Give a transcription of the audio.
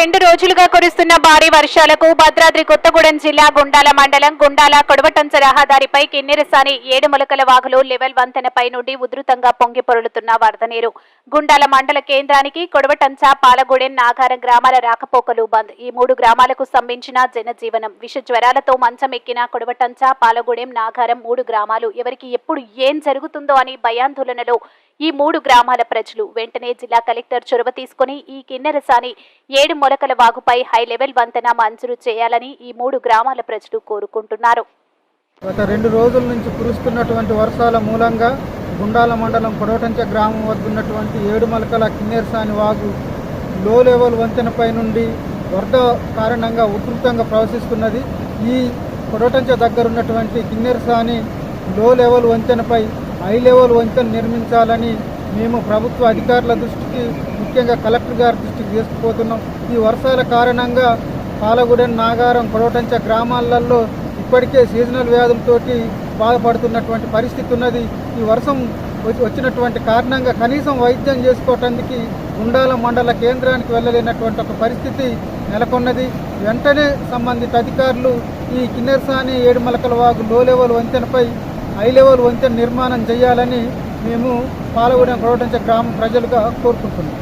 రెండు రోజులుగా కురుస్తున్న భారీ వర్షాలకు భద్రాద్రి కొత్తగూడెం జిల్లా గుండాల మండలం గుండాల కొడవటంచ రహదారిపై కిన్నెరసాని ఏడు మొలకల వాగులు లెవెల్ వంతెనపై నుండి ఉధృతంగా పొంగి పొరులుతున్న వరద నీరు. గుండాల మండల కేంద్రానికి కొడవటంచ పాలగూడెం నాగారం గ్రామాల రాకపోకలు బంద్. ఈ మూడు గ్రామాలకు స్తంభించిన జనజీవనం. విష జ్వరాలతో మంచం ఎక్కిన కొడవటంచ పాలగూడెం నాగారం మూడు గ్రామాలు ఎవరికి ఎప్పుడు ఏం జరుగుతుందో అని భయాందోళనలో ఈ మూడు గ్రామాల ప్రజలు. వెంటనే జిల్లా కలెక్టర్ చొరవ తీసుకుని ఈ కిన్నెరసాని ఏడు మొలకల వాగుపై హై లెవెల్ వంతెన మంజూరు చేయాలని ఈ మూడు గ్రామాల ప్రజలు కోరుకుంటున్నారు. గత రెండు రోజుల నుంచి కురుస్తున్నటువంటి వర్షాల మూలంగా గుండాల మండలం పొడవటంచ గ్రామం వద్ద ఉన్నటువంటి ఏడుమలకల కిన్నెరసాని వాగు లో లెవెల్ వంతెనపై నుండి వరద కారణంగా ఉధృతంగా ప్రవహిస్తున్నది. ఈ పొడవటంచ దగ్గర ఉన్నటువంటి కిన్నెరసాని లో లెవెల్ వంతెనపై హై లెవెల్ వంతెన నిర్మించాలని మేము ప్రభుత్వ అధికారుల దృష్టికి ముఖ్యంగా కలెక్టర్ గారి దృష్టికి తీసుకుపోతున్నాం. ఈ వర్షాల కారణంగా పాలగూడెం నాగారం కొడవటంచ గ్రామాలలో ఇప్పటికే సీజనల్ వ్యాధులతోటి బాధపడుతున్నటువంటి పరిస్థితి ఉన్నది. ఈ వర్షం వచ్చి- వచ్చినటువంటి కారణంగా కనీసం వైద్యం చేసుకోవటానికి గుండాల మండల కేంద్రానికి వెళ్ళలేనటువంటి ఒక పరిస్థితి నెలకొన్నది. వెంటనే సంబంధిత అధికారులు ఈ కిన్నెరసాని ఏడుమలకల వాగు లో లెవెల్ వంతెనపై హై లెవెల్ వంతెన నిర్మాణం చేయాలని మేము పాలగూడెం కొడవటంచ గ్రామ ప్రజలుగా కోరుకుంటున్నాం.